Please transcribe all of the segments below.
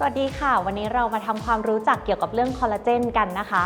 สวัสดีค่ะ วันนี้เรามาทำความรู้จักเกี่ยวกับเรื่องคอลลาเจนกันนะคะ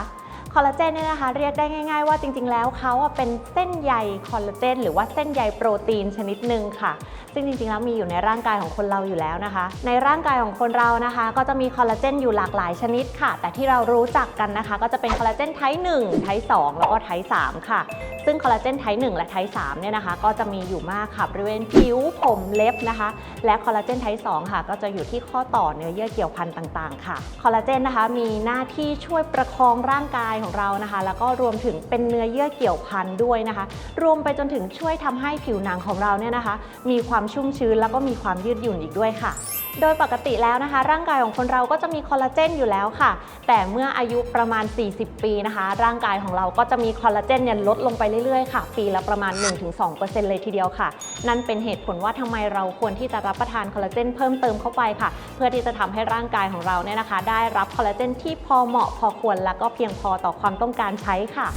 คอลลาเจนเนี่ยนะคะเรียกได้ง่ายๆว่าจริงๆ แล้วเขาเป็นเส้นใยคอลลาเจนหรือว่าเส้นใยโปรตีนชนิดหนึ่งค่ะ ซึ่งจริงๆ แล้วมีอยู่ในร่างกายของคนเราอยู่แล้วนะคะ ในร่างกายของคนเรานะคะ ก็จะมีคอลลาเจนอยู่หลากหลายชนิดค่ะ แต่ที่เรารู้จักกันนะคะ ก็จะเป็นคอลลาเจนไทป์1ไทป์2แล้วก็ไทป์3ค่ะ ซึ่งคอลลาเจนไทป์1และไทป์3เนี่ยนะคะ ก็จะมีอยู่มากค่ะบริเวณผิวผมเล็บนะคะ และคอลลาเจนไทป์2ค่ะ ก็จะอยู่ที่ข้อต่อเนื้อเยื่อเกี่ยวพันต่างๆ ค่ะ คอลลาเจนนะคะมีหน้าที่ช่วยประคองร่างกายของเรานะคะ แล้วก็รวมถึงเป็นเนื้อเยื่อเกี่ยวพันด้วยนะคะ รวมไปจนถึงช่วยทำให้ผิวหนังของเราเนี่ยนะคะ มีความชุ่มชื้นแล้วก็มีความยืดหยุ่นอีกด้วยค่ะ โดยปกติแล้วนะคะ ร่างกายของคนเราก็จะมีคอลลาเจนอยู่แล้วค่ะ แต่เมื่ออายุประมาณ 40 ปีนะคะ ร่างกายของเราก็จะมีคอลลาเจนเนี่ยลดลงไปเรื่อยๆค่ะ ปีละประมาณ 1-2%เลยทีเดียวค่ะ นั่นเป็นเหตุผลว่าทำไมเราควรที่จะรับประทานคอลลาเจนเพิ่มเติมเข้าไปค่ะ เพื่อที่จะทำให้ร่างกายของเราเนี่ยนะคะ ได้รับคอลลาเจนที่พอเหมาะพอควรและก็เพียงพอต่อความต้องการใช้ค่ะ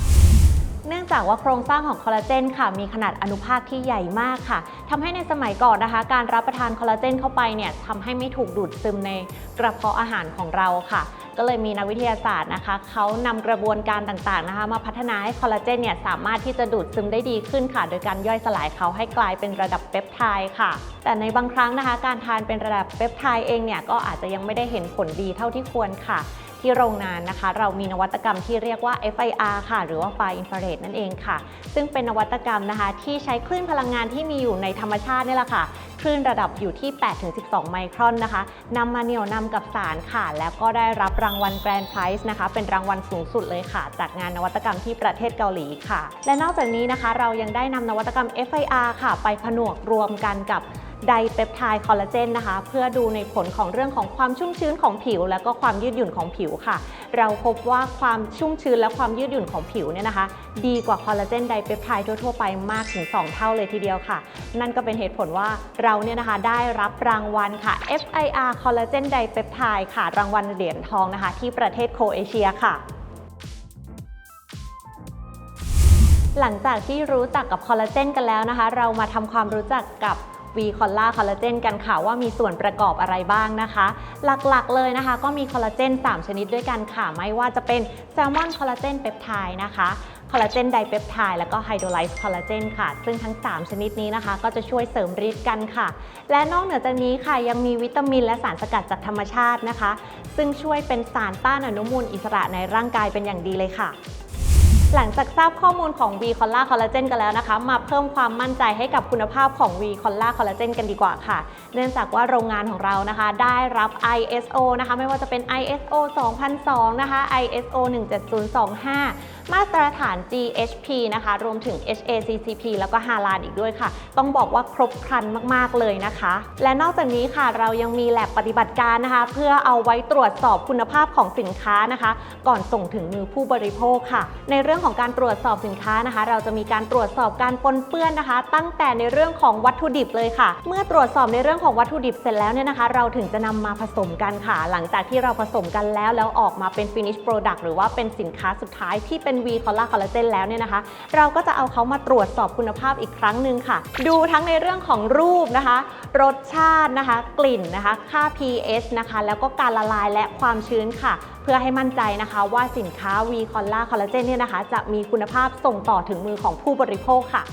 เนื่องจากว่าโครงสร้างของคอลลาเจนค่ะมีขนาดอนุภาคที่ใหญ่มากค่ะทำให้ในสมัยก่อนนะคะ การรับประทานคอลลาเจนเข้าไปเนี่ยทำให้ไม่ถูกดูดซึมในกระเพาะอาหารของเราค่ะ ก็เลยมีนักวิทยาศาสตร์นะคะเขานำกระบวนการต่างๆนะคะ มาพัฒนาให้คอลลาเจนเนี่ยสามารถที่จะดูดซึมได้ดีขึ้นค่ะ โดยการย่อยสลายเขาให้กลายเป็นระดับเปปไทด์ค่ะ แต่ในบางครั้งนะคะ การทานเป็นระดับเปปไทด์เองเนี่ยก็อาจจะยังไม่ได้เห็นผลดีเท่าที่ควรค่ะ ที่โรงงานนะคะ เรามีนวัตกรรมที่เรียกว่า FIR ค่ะ หรือว่าไฟอินฟราเรดนั่นเองค่ะ ซึ่งเป็นนวัตกรรมนะคะที่ใช้คลื่นพลังงานที่มีอยู่ในธรรมชาตินี่แหละค่ะคลื่นระดับอยู่ที่ 8-12 ไมครอนนะคะนำมาเหนี่ยวนำกับสารค่ะ แล้วก็ได้รับรางวัลแกรนด์ไพรส์นะคะ เป็นรางวัลสูงสุดเลยค่ะ จากงานนวัตกรรมที่ประเทศเกาหลีค่ะ และนอกจากนี้นะคะ เรายังได้นำนวัตกรรม FIR ค่ะ ไปผนวกรวมกันกับ ไดเปปไทด์คอลลาเจนนะคะ เพื่อดูในผลของเรื่องของความชุ่มชื้นของผิว และก็ความยืดหยุ่นของผิวค่ะ เราพบว่าความชุ่มชื้นและความยืดหยุ่นของผิวเนี่ยนะคะ ดีกว่าคอลลาเจนไดเปปไทด์ทั่วๆไปมากถึง 2 เท่าเลยทีเดียวค่ะ นั่นก็เป็นเหตุผลว่าเราเนี่ยนะคะได้รับรางวัลค่ะ FIR Collagen Dipeptide ค่ะ รางวัลเหรียญทองนะคะ ที่ประเทศโครเอเชียค่ะหลังจากที่รู้จักกับคอลลาเจนกันแล้วนะคะ เรามาทำความรู้จักกับ วีคอลลาคอลลาเจนกันค่ะว่ามีส่วนประกอบอะไรบ้างนะคะ หลักๆเลยนะคะ ก็มีคอลลาเจน3 ชนิดด้วยกันค่ะ ไม่ว่าจะเป็นแซลมอนคอลลาเจนเปปไทด์นะคะคอลลาเจนไดเปปไทด์แล้วก็ไฮโดรไลซ์คอลลาเจนค่ะ ซึ่งทั้ง 3 ชนิดนี้นะคะ ก็จะช่วยเสริมฤทธิ์กันค่ะ และนอกเหนือจากนี้ค่ะยังมีวิตามินและสารสกัดจากธรรมชาตินะคะ ซึ่งช่วยเป็นสารต้านอนุมูลอิสระในร่างกายเป็นอย่างดีเลยค่ะ หลังจากทราบข้อมูลของ V c o l l a Collagen กันแล้วนะคะ มาเพิ่มความมั่นใจให้กับคุณภาพของ V c o l l a Collagen กันดีกว่าค่ะ เนื่องจากว่าโรงงานของเรานะคะ ได้รับ ISO นะคะ ไม่ว่าจะเป็น ISO 2002 นะคะ ISO 17025 มาตรฐาน GHP นะคะ รวมถึง HACCP แล้วก็ h a l a l อีกด้วยค่ะ ต้องบอกว่าครบครันมากๆเลยนะคะ และนอกจากนี้ค่ะเรายังมีแลบปฏิบัติการนะคะ เพื่อเอาไว้ตรวจสอบคุณภาพของสินค้านะคะ ก่อนส่งถึงมือผู้บริโภคค่ะ ในเรื่องของการตรวจสอบสินค้านะคะ เราจะมีการตรวจสอบการปนเปื้อนนะคะ ตั้งแต่ในเรื่องของวัตถุดิบเลยค่ะ เมื่อตรวจสอบในเรื่องของวัตถุดิบเสร็จแล้วเนี่ยนะคะ เราถึงจะนำมาผสมกันค่ะ หลังจากที่เราผสมกันแล้วแล้วออกมาเป็น finish product หรือว่าเป็นสินค้าสุดท้ายที่เป็น V c o l l a Collagen แล้วเนี่ยนะคะ เราก็จะเอาเขามาตรวจสอบคุณภาพอีกครั้งหนึ่งค่ะ ดูทั้งในเรื่องของรูปนะคะ รสชาตินะคะ กลิ่นนะคะ ค่า pH นะคะ แล้วก็การละลายและความชื้นค่ะ เพื่อให้มั่นใจนะคะว่าสินค้า V c o l l a Collagen เนี่ยนะคะจะมีคุณภาพส่งต่อถึงมือของผู้บริโภคค่ะ